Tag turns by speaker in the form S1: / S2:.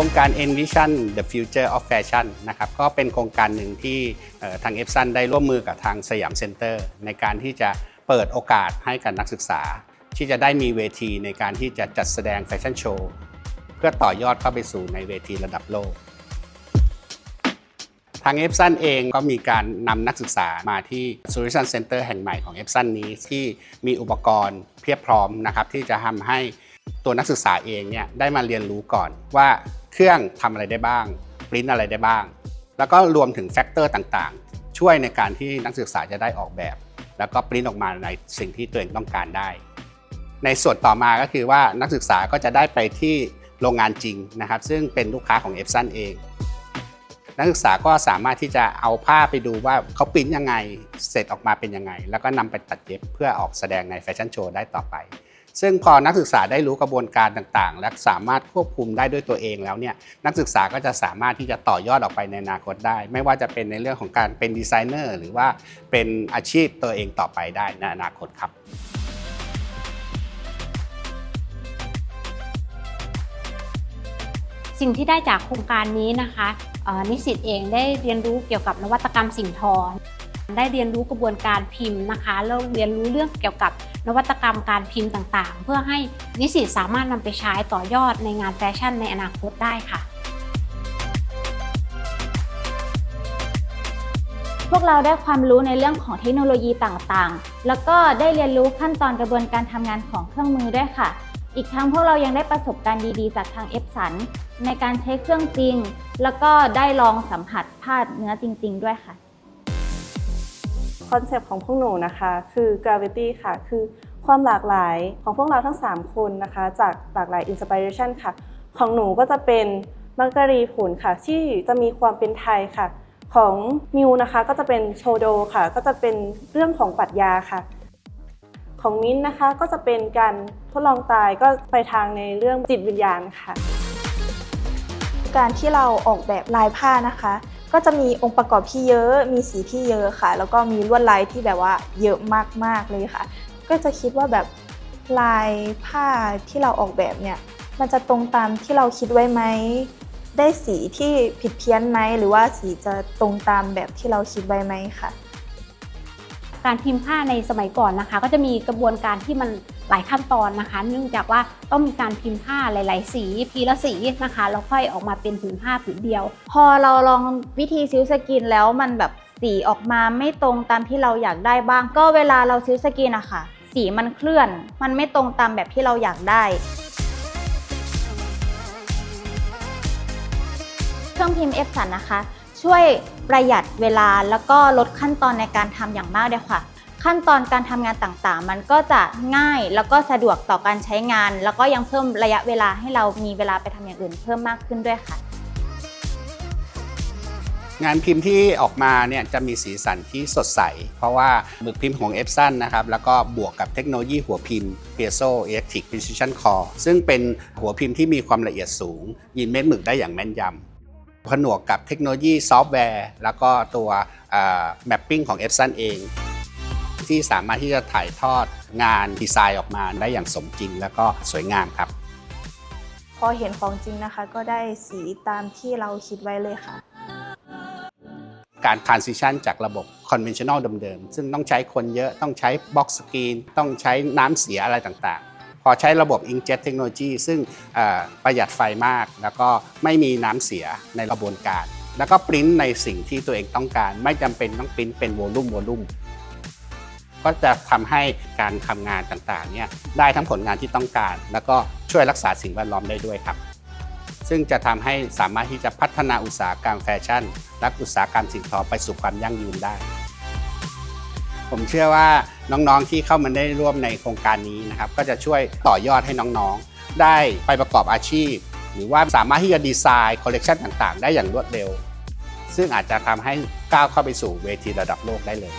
S1: ครงการ Envision the Future of Fashion นะครับก็เป็นโครงการหนึ่งที่ทาง e p s o n ได้ร่วมมือกับทางสยามเซ็นเตอร์ในการที่จะเปิดโอกาสให้กับนักศึกษา ที่จะได้มีเวทีในการที่จะจัดแสดงแฟชั่นโชว์เพื่อต่อยอดเข้าไปสู่ในเวทีระดับโลก ทาง e p s o n เองก็มีการนำนักศึกษามาที่ Solution Center แห่งใหม่ของ e p s o n นี้ที่มีอุปกรณ์เพียบพร้อมนะครับที่จะทำให้ตัวนักศึกษาเองเนี่ยได้มาเรียนรู้ก่อนว่า เครื่องทำอะไรได้บ้างปริ้นอะไรได้บ้าง แล้วก็รวมถึงแฟกเตอร์ต่างๆ ช่วยในการที่นักศึกษาจะได้ออกแบบ แล้วก็ปริ้นออกมาในสิ่งที่ตัวเองต้องการได้ ในส่วนต่อมาก็คือว่านักศึกษาก็จะได้ไปที่โรงงานจริงนะครับ ซึ่งเป็นลูกค้าของ e p s o n เองนักศึกษาก็สามารถที่จะเอาผ้าไปดูว่าเขาปริ้นยังไง เสร็จออกมาเป็นยังไง แล้วก็นำไปตัดเย็บเพื่อออกแสดงในแฟชั่นโชว์ได้ต่อไป ซึ่งพอนักศึกษาได้รู้กระบวนการต่างๆ และสามารถควบคุมได้ด้วยตัวเองแล้วเนี่ยนักศึกษาก็จะสามารถที่จะต่อยอดออกไปในอนาคตได้ ไม่ว่าจะเป็นในเรื่องของการเป็นดีไซเนอร์หรือว่าเป็นอาชีพตัวเองต่อไปได้ในอนาคตครับ
S2: สิ่งที่ได้จากโครงการนี้นะคะนิสิตเองได้เรียนรู้เกี่ยวกับนวัตกรรมสิ่งทอ ได้เรียนรู้กระบวนการพิมพ์นะคะแล้วเรียนรู้เรื่องเกี่ยวกับนวัตกรรมการพิมพ์ต่างๆ เพื่อให้นิสิตสามารถนำไปใช้ต่อยอดในงานแฟชั่นในอนาคตได้ค่ะ
S3: พวกเราได้ความรู้ในเรื่องของเทคโนโลยีต่างๆ แล้วก็ได้เรียนรู้ขั้นตอนกระบวนการทำงานของเครื่องมือด้วยค่ะ อีกทั้งพวกเรายังได้ประสบการณ์ดีๆ จากทางเอฟสันในการใช้เครื่องจริง แล้วก็ได้ลองสัมผัสผ้าเนื้อจริง ๆ ด้วยค่ะ
S4: คอนเซปต์ของพวกหนูนะคะ คือ gravity ค่ะ คือความหลากหลายของพวกเราทั้ง 3 คนนะคะ จากหลากหลาย inspiration ค่ะ ของหนูก็จะเป็นมังกรีผลค่ะ ที่จะมีความเป็นไทยค่ะ ของมิวนะคะก็จะเป็นโชโดค่ะ ก็จะเป็นเรื่องของปรัชญาค่ะ ของมิ้นนะคะก็จะเป็นการทดลองตายก็ไปทางในเรื่องจิตวิญญาณค่ะ
S5: การที่เราออกแบบลายผ้านะคะ ก็จะมีองค์ประกอบที่เยอะ มีสีที่เยอะค่ะ แล้วก็มีลวดลายที่แบบว่าเยอะมากๆเลยค่ะ ก็จะคิดว่าแบบลายผ้าที่เราออกแบบเนี่ย มันจะตรงตามที่เราคิดไว้ไหม ได้สีที่ผิดเพี้ยนไหม หรือว่าสีจะตรงตามแบบที่เราคิดไว้ไหมค่ะ
S2: การพิมพ์ผ้าในสมัยก่อนนะคะ ก็จะมีกระบวนการที่มันหลายขั้นตอนนะคะ เนื่องจากว่าต้องมีการพิมพ์ผ้าหลาย ๆ สีทีละสีนะคะแล้วค่อยออกมาเป็นผืนผ้าผืนเดียว
S3: พอเราลองวิธีซิลสกินแล้วมันแบบสีออกมาไม่ตรงตามที่เราอยากได้บ้าง ก็เวลาเราซิลสกินอะค่ะ สีมันเคลื่อน มันไม่ตรงตามแบบที่เราอยากได้เครื่องพิมพ์เอฟสันนะคะ ช่วยประหยัดเวลาแล้วก็ลดขั้นตอนในการทำอย่างมากเลยค่ะ ขั้นตอนการทำงานต่างๆ มันก็จะง่ายแล้วก็สะดวกต่อการใช้งาน แล้วก็ยังเพิ่มระยะเวลาให้เรามีเวลาไปทำอย่างอื่นเพิ่มมากขึ้นด้วยค่ะ
S1: งานพิมพ์ที่ออกมาเนี่ยจะมีสีสันที่สดใส เพราะว่าหมึกพิมพ์ของ e p s o n นนะครับ แล้วก็บวกกับเทคโนโลยีหัวพิมพ์ Piezo Electric Precision Core ซึ่งเป็นหัวพิมพ์ที่มีความละเอียดสูง ยินเม็ดหมึกได้อย่างแม่นยำ ผนวกกับเทคโนโลยีซอฟต์แวร์ แล้วก็ตัวแมปปิ้งของ e p s o n เอง ที่สามารถที่จะถ่ายทอดงานดีไซน์ออกมาได้อย่างสมจริง แล้วก็สวยงามครับ
S5: พอเห็นของจริงนะคะ ก็ได้สีตามที่เราคิดไว้เลยค่ะ
S1: การ transition จากระบบ conventional เดิมๆ ซึ่งต้องใช้คนเยอะต้องใช้ box screen ต้องใช้น้ำเสียอะไรต่างๆพ อใช้ระบบ inkjet technology ซึ่งประหยัดไฟมาก แล้วก็ไม่มีน้ำเสียในกระบวนการ แล้วก็ปริ้นในสิ่งที่ตัวเองต้องการ ไม่จำเป็นต้องปริ้นเป็นวอลลุ่มวอลลุ่มก็จะทำให้การทำงานต่างๆเนี่ยได้ทั้งผลงานที่ต้องการ แล้วก็ช่วยรักษาสิ่งแวดล้อมได้ด้วยครับ ซึ่งจะทำให้สามารถที่จะพัฒนาอุตสาหกรรมแฟชั่น และอุตสาหกรรมสิ่งทอไปสู่ความยั่งยืนได้ ผมเชื่อว่าน้องๆที่เข้ามาได้ร่วมในโครงการนี้นะครับก็จะช่วยต่อยอดให้น้องๆ ได้ไปประกอบอาชีพ หรือว่าสามารถที่จะดีไซน์คอลเลกชันต่างๆ ได้อย่างรวดเร็ว ซึ่งอาจจะทำให้ก้าวเข้าไปสู่เวทีระดับโลกได้เลย